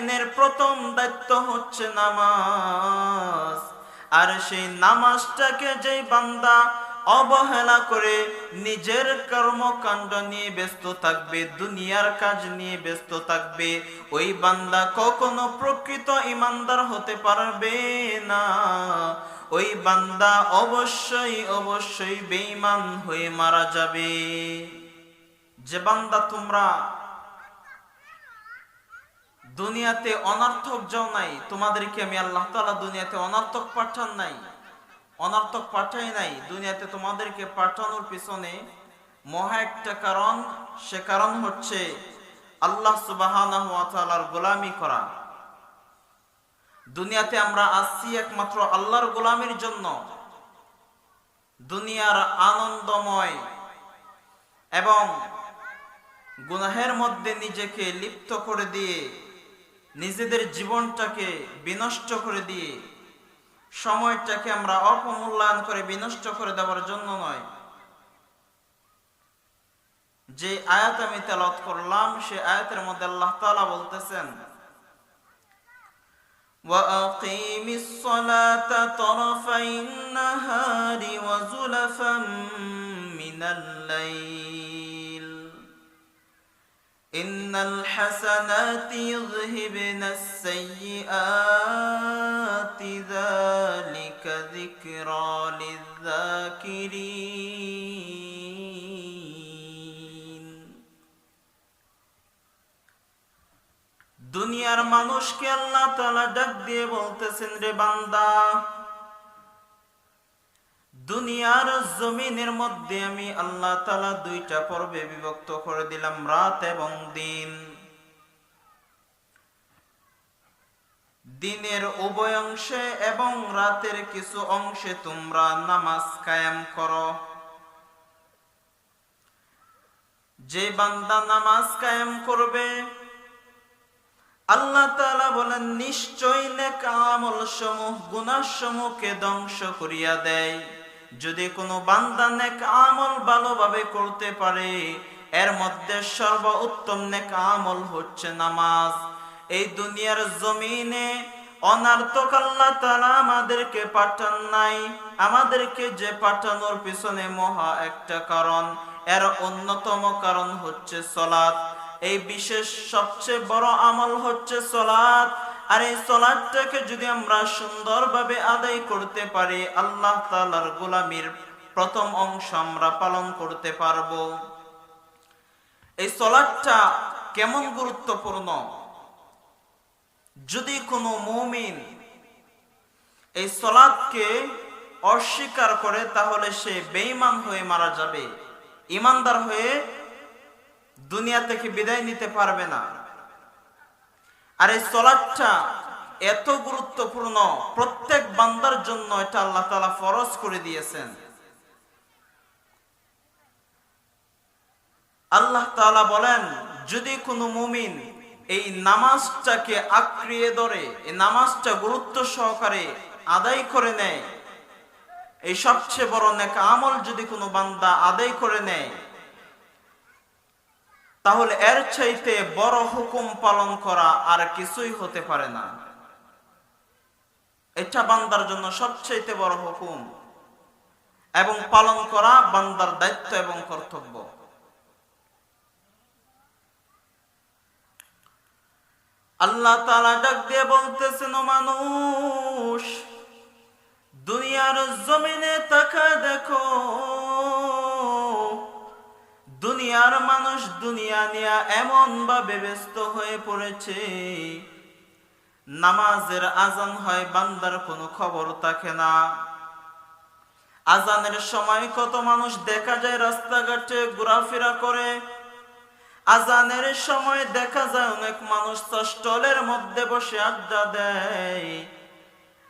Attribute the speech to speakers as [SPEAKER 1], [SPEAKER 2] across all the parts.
[SPEAKER 1] মুমিনের প্রথম দায়িত্ব হচ্ছে নামাজ। আর সেই নামাজটাকে যেই বান্দা অবহেলা করে নিজের কর্মকাণ্ড নিয়ে ব্যস্ত থাকবে, দুনিয়ার কাজ নিয়ে ব্যস্ত থাকবে, ওই বান্দা কখনো প্রকৃত ইমানদার হতে পারবে না। ওই বান্দা অবশ্যই অবশ্যই বেঈমান হয়ে মারা যাবে। যে বান্দা তোমরা দুনিয়াতে অনর্থক যাও নাই। তোমাদেরকে আমি আল্লাহ তাআলা দুনিয়াতে অনার্থক পাঠান নাই। অনার্থক পাঠাই নাই। দুনিয়াতে তোমাদেরকে পাঠানোর পিছনে মহা একটা কারণ। সে কারণ হচ্ছে আল্লাহ তাআলার গোলামি করা। দুনিয়াতে আমরা আসছি একমাত্র আল্লাহর গোলামির জন্য। দুনিয়ার আনন্দময় এবং গুনাহের মধ্যে নিজেকে লিপ্ত করে দিয়ে নিজেদের জীবনটাকে বিনষ্ট করে দিয়ে সময়টাকে আমরা অপমূল্যায়ন করে বিনষ্ট করে দেওয়ার জন্য নয় যে আয়াত আমি তেলত করলাম সে আয়াতের মধ্যে আল্লাহ তাআলা বলতেছেন وأقيم الصلاة طرفي النهار وزلفا من الليل إن الحسنات يذهبن السيئات ذلك ذكرى للذاكرين দুনিয়ার মানুষকে আল্লাহ তাআলা ডাক দিয়ে বলতেছেন রে বান্দা দুনিয়ার জমিনের মধ্যে আমি আল্লাহ তালা দুইটা পর্বে বিভক্ত করে দিলাম, রাত এবং দিন। দিনের উভয় অংশে এবং রাতের কিছু অংশে তোমরা নামাজ কায়েম করো। যে বান্দা নামাজ কায়েম করবে, আল্লাহ তালা বলেন নিশ্চয় নেক আমল সমূহ গুনাহ সমূহকে ধ্বংস করিয়া দেয়। যদি কোনো বান্দা নেক আমল ভালোভাবে করতে পারে, এর মধ্যে সর্ব উত্তম নেক আমল হচ্ছে নামাজ। এই দুনিয়ার জমিনে তাআলা আমাদেরকে পাঠান নাই। আমাদেরকে যে পাঠানোর পিছনে মহা একটা কারণ, এর অন্যতম কারণ হচ্ছে সলাৎ। এই বিশেষ সবচেয়ে বড় আমল হচ্ছে সলাৎ। আর এই সলাৎটাকে যদি আমরা সুন্দরভাবে আদায় করতে পারি, আল্লাহ তালার গোলামির প্রথম অংশ আমরা পালন করতে পারব। এই সলাৎটা কেমন গুরুত্বপূর্ণ? যদি কোনো মুমিন এই সলাৎকে অস্বীকার করে, তাহলে সে বেঈমান হয়ে মারা যাবে। ইমানদার হয়ে দুনিয়া থেকে বিদায় নিতে পারবে না। আর এই সলাটটা এত গুরুত্বপূর্ণ, প্রত্যেক বান্দার জন্য এটা আল্লাহ তালা ফরজ করে দিয়েছেন। আল্লাহ তাআলা বলেন, যদি কোনো মুমিন এই নামাজটাকে আঁকড়িয়ে ধরে, এই নামাজটা গুরুত্ব সহকারে আদায় করে নেয়, এই সবচেয়ে বড় নেক আমল যদি কোনো বান্দা আদায় করে নেয় তাহলে এর চাইতে বড় হুকুম পালন করা আর কিছুই হতে পারে না। এটা বান্দার জন্য সবচাইতে বড় হুকুম এবং পালন করা বান্দার দায়িত্ব এবং কর্তব্য। আল্লাহ তাআলা ডাক দিয়ে বলতেছেন মানুষ, দুনিয়ার জমিনে তাকা দেখো দুনিয়ার মানুষ দুনিয়া নিয়া এমন ভাবে ব্যস্ত হয়ে পড়েছে। নামাজের আজান হয়, বান্দার কোনো খবর থাকে না। আজানের সময় কত মানুষ দেখা যায় রাস্তাঘাটে ঘোরাফেরা করে। আজানের সময় দেখা যায় অনেক মানুষ স্টলের মধ্যে বসে আড্ডা দেয়।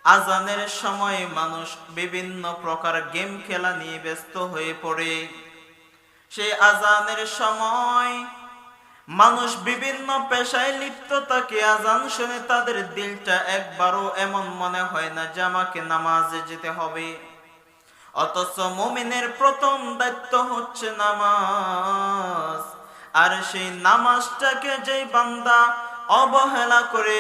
[SPEAKER 1] আজানের সময় মানুষ বিভিন্ন প্রকার গেম খেলা নিয়ে ব্যস্ত হয়ে পড়ে। সেই আজানের সময় মানুষ বিভিন্ন পেশায় লিপ্ত থাকে আজান শুনে তাদের দিলটা একবারও এমন মনে হয় না যে আমাকে নামাজে যেতে হবে। অথচ মুমিনের প্রথম দায়িত্ব হচ্ছে নামাজ। আর সেই নামাজটাকে যেই বান্দা অবহেলা করে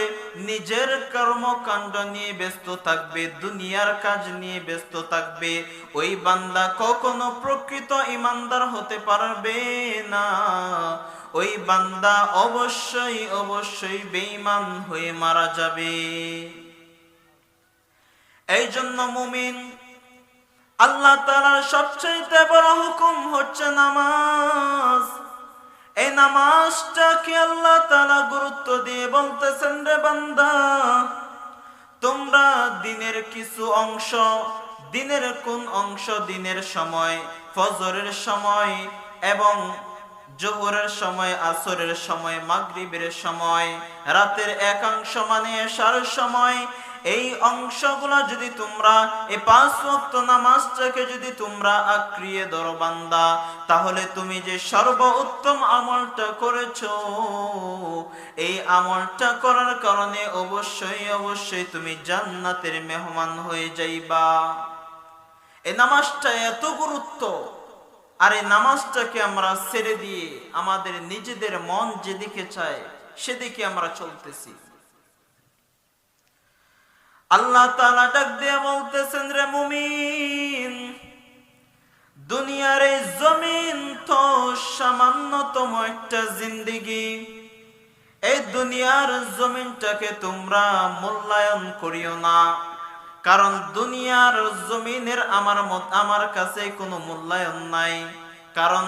[SPEAKER 1] নিজের কর্মকাণ্ড নিয়ে ব্যস্ত থাকবে, দুনিয়ার কাজ নিয়ে ব্যস্ত থাকবে, ওই বান্দা কখনো প্রকৃত ইমানদার হতে পারবে না। ওই বান্দা অবশ্যই অবশ্যই বেঈমান হয়ে মারা যাবে। এই জন্য মুমিন, আল্লাহ তালার সবচেয়ে বড় হুকুম হচ্ছে নামাজ। এই নামাজটাকে আল্লাহ তালা গুরুত্ব দিয়ে বলতেছেন রে বান্দা, তোমরা দিনের কিছু অংশ, দিনের কোন অংশ দিনের সময়, ফজরের সময় এবং জোহরের সময়, আসরের সময়, মাগরিবের সময়, রাতের একাংশ মানে সার সময় এই অংশগুলো যদি তোমরা এই পাঁচ ওয়াক্ত নামাজটাকে যদি তোমরা আক্রিয়ে ধরো বান্দা, তাহলে তুমি যে সর্ব উত্তম আমলটা করেছ, এই আমলটা করার কারণে অবশ্যই অবশ্যই তুমি জান্নাতের মেহমান হয়ে যাইবা। এই নামাজটা এত গুরুত্ব, আর এই নামাজটাকে আমরা ছেড়ে দিয়ে আমাদের নিজেদের মন যেদিকে চায় সেদিকে আমরা চলতেছি। আল্লাহ তাআলা ডাক দিয়ে বলতেছেন রে মুমিন, দুনিয়ার এই জমিন তো সামান্যতম একটা জিন্দিগি। এই দুনিয়ার জমিনটাকে তোমরা মূল্যায়ন করিও না, কারণ দুনিয়ার জমিনের আমার মত আমার কাছে কোনো মূল্যায়ন নাই। কারণ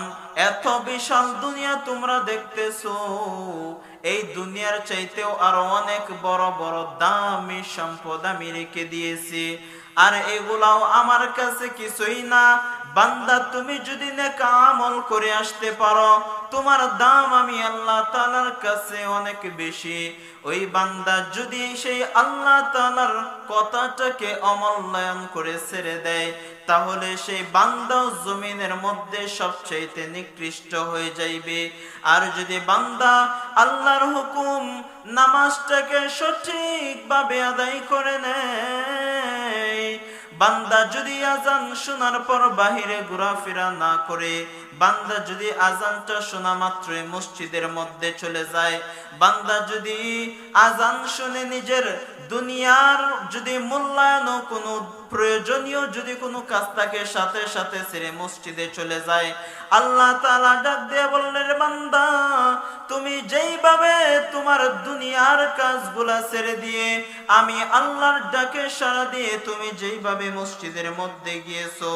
[SPEAKER 1] এত বিশাল দুনিয়া তোমরা দেখতেছো, এই দুনিয়ার চাইতেও আরও অনেক বড় বড় দামি সম্পদ আমি রেখে দিয়েছি। আর এগুলাও আমার কাছে কিছুই না। বান্দা, তুমি যদি নেকা আমল করে আসতে পারো তোমার দাম আমি আল্লাহ তালার কাছে অনেক বেশি। ওই বান্দা যদি সেই আল্লাহ তালার কথাটাকে অমূল্যায়ন করে ছেড়ে দেয়, তাহলে সেই বান্দা জমিনের মধ্যে সবচাইতে নিকৃষ্ট হয়ে যাইবে। আর যদি বান্দা আল্লাহর হুকুম নামাজটাকে সঠিকভাবে আদায় করে নেয়, বান্দা যদি আজান শোনার পর বাহিরে ঘোরাফেরা না করে বান্দা যদি আজানটা শোনা মাত্রই মসজিদের মধ্যে চলে যায়, বান্দা যদি আজান শুনে নিজের দুনিয়ার যদি মূল্যায়ন কোনো প্রয়োজনীয় যদি কোনো কাজ থাকে, সাথে সাথে ছেড়ে মসজিদে চলে যায়। আল্লাহ তাআলা ডাক দিয়ে বললেন, বান্দা, তুমি যেইভাবে তোমার দুনিয়ার কাজগুলা ছেড়ে দিয়ে, আমি আল্লাহর ডাকে সারা দিয়ে তুমি যেইভাবে মসজিদের মধ্যে গিয়েছো,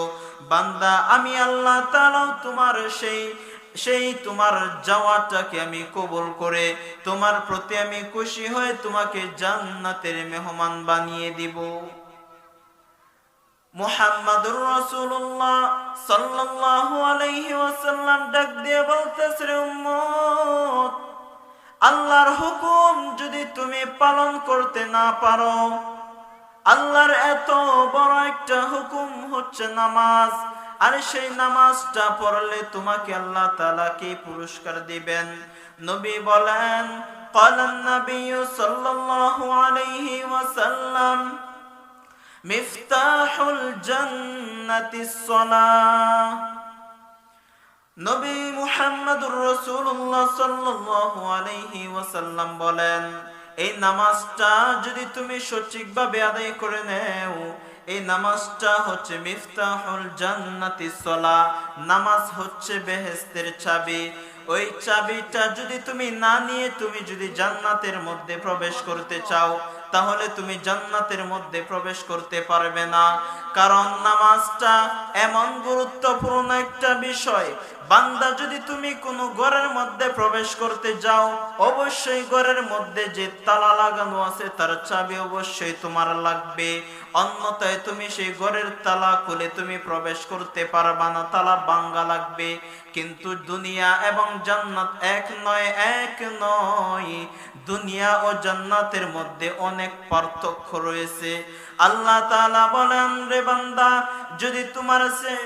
[SPEAKER 1] বান্দা, আমি আল্লাহ তাআলাও তোমার সেই সেই তোমার যাওয়াটাকে আমি কবুল করে, তোমার প্রতি আমি খুশি হয়ে তোমাকে জান্নাতের মেহমান বানিয়ে দিব। আল্লাহর হুকুম যদি তুমি পালন করতে না পারো, আল্লাহর এত বড় একটা হুকুম হচ্ছে নামাজ আর সেই নামাজটা পড়লে তোমাকে আল্লাহ তাআলা কি পুরস্কার দিবেন নবী বলেন قال النبي صلى الله عليه وسلم মিফতাহুল জান্নাতিস সালাহ নবী মুহাম্মদুর রাসূলুল্লাহ সাল্লাল্লাহু আলাইহি ওয়াসাল্লাম বলেন এই নামাজটা যদি তুমি সঠিকভাবে আদায় করে নেও এই নামাজটা হচ্ছে মিফতাহুল জান্নাতি সলা। নামাজ হচ্ছে বেহেস্তের চাবি। ওই চাবিটা যদি তুমি না নিয়ে তুমি যদি জান্নাতের মধ্যে প্রবেশ করতে চাও তাহলে তুমি জান্নাতের মধ্যে প্রবেশ করতে পারবে না। কারণ নামাজটা এমন গুরুত্বপূর্ণ একটা বিষয়। বান্দা যদি তুমি কোনো ঘরের মধ্যে প্রবেশ করতে যাও, অবশ্যই ঘরের মধ্যে যে তালা লাগানো আছে তার চাবি অবশ্যই তোমার লাগবে। অন্যথায় তুমি সেই ঘরের তালা খুলে তুমি প্রবেশ করতে পারবা না, তালা বাঙ্গা লাগবে। কিন্তু দুনিয়া এবং জান্নাত এক নয় এক নয়। দুনিয়া ও জান্নাতের মধ্যে অনেক পার্থক্য রয়েছে। আল্লাহ তাআলা বলেন, রে বান্দা, যদি তোমার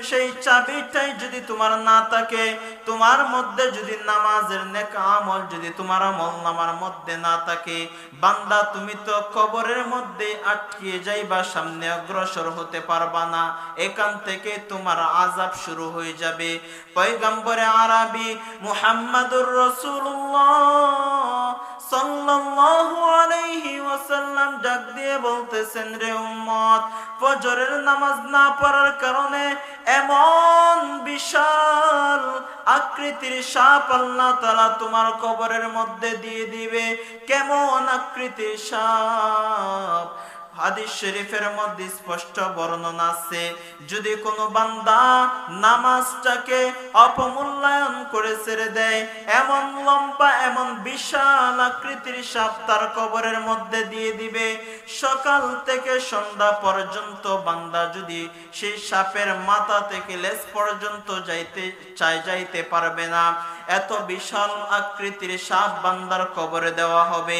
[SPEAKER 1] সেই চাবিটাই যদি তোমার না থাকে, তোমার মধ্যে যদি নামাজের নেক আমল যদি তোমার আমল নামার মধ্যে না থাকে, বান্দা, তুমি তো কবরের মধ্যে আটকিয়ে যাইবা, সামনে অগ্রসর হতে পারবা না। এখান থেকে তোমার আজাব শুরু হয়ে যাবে। পয়গম্বরে আরবি, মুহাম্মাদুর রাসূলুল্লাহ। এমন বিশাল আকৃতির তোমার কবরের মধ্যে দিয়ে দিবে। কেমন আকৃতির সাপ? হাদিস শরীফের মধ্যে স্পষ্ট বর্ণনা আছে, যদি কোনো বান্দা নামাজটাকে অপমূল্যায়ন করে ছেড়ে দেয়, এমন লম্বা, এমন বিশাল আকৃতির সাপ তার কবরের মধ্যে দিয়ে দিবে। সকাল থেকে সন্ধ্যা পর্যন্ত বান্দা যদি সেই সাপের মাথা থেকে লেজ পর্যন্ত যাইতে, চাই, যাইতে পারবে না, এত বিশাল আকৃতির সাপ বান্দার কবরে দেওয়া হবে।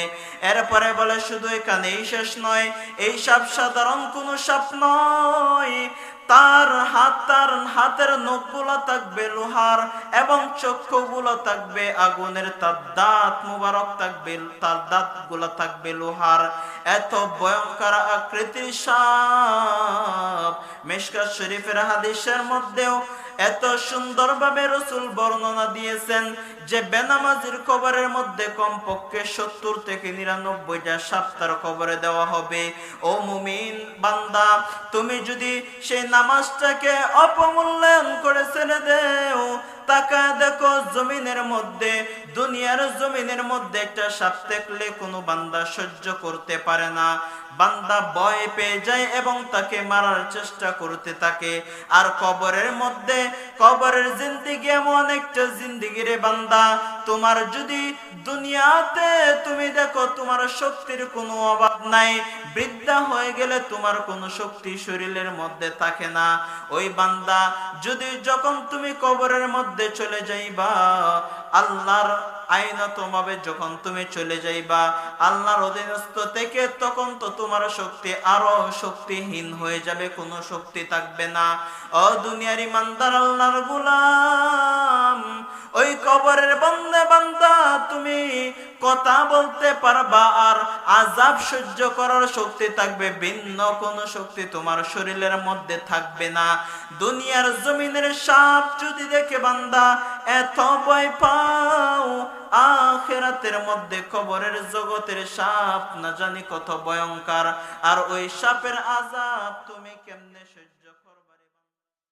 [SPEAKER 1] এরপরে বলে, শুধু এখানেই শেষ নয়, এই সাপ সাধারণ কোনো সাপ নয়। তার হাত, তার হাতের নখগুলো থাকবে লোহার এবং চক্ষুগুলো থাকবে আগুনের। তার দাঁত মুবারক থাকবে, তার দাঁতগুলো থাকবে লোহার। এত ভয়ঙ্কর আকৃতির সাপ। মেশকাত শরীফের হাদিসের মধ্যেও এত সুন্দরভাবে রসুল বর্ণনা দিয়েছেন যে বেনামাজির কবরের মধ্যে কমপক্ষে সত্তর থেকে নিরানব্বইটা সাপ্তার কবরে দেওয়া হবে। ও মুমিন বান্দা, তুমি যদি সেই নামাজটাকে অপমূল্যায়ন করে ছেড়ে দেও তাকা দেখো জমিনের মধ্যে, দুনিয়ার জমিনের মধ্যে একটা সাপ দেখলে কোনো বান্দা সহ্য করতে পারে না। বান্দা ভয় পেয়ে যায় এবং তাকে মারার চেষ্টা করতে থাকে। আর কবরের মধ্যে, কবরের জিন্দিগি এমন একটা জিন্দিগি রে বান্দা, তোমার যদি দুনিয়াতে তুমি দেখো তোমার শক্তির কোনো অভাব নাই, বৃদ্ধা হয়ে গেলে তোমার কোনো শক্তি শরীরের মধ্যে থাকে না। ওই বান্দা যদি যখন তুমি কবরের মধ্যে চলে যাইবা, আল্লাহর আইনতভাবে যখন তুমি চলে যাইবা, আল্লাহর অধীনস্থ থেকে তখন তো তোমার শক্তি আরও শক্তিহীন হয়ে যাবে, কোনো শক্তি থাকবে না। ও দুনিয়ার ইমানদার আল্লাহর গুলাম, ওই কবরের বন্দে বান্দা তুমি কথা বলতে পারবা আর আজাব সহ্য করার শক্তি থাকবে, ভিন্ন কোনো শক্তি তোমার শরীরের মধ্যে থাকবে না। দুনিয়ার জমিনের সাপ যদি দেখে বান্দা, এত ভয় পাও, আখেরাতের মধ্যে কবরের জগতের সাপ না জানি কত ভয়ঙ্কর। আর ওই সাপের আজাব তুমি কেমনে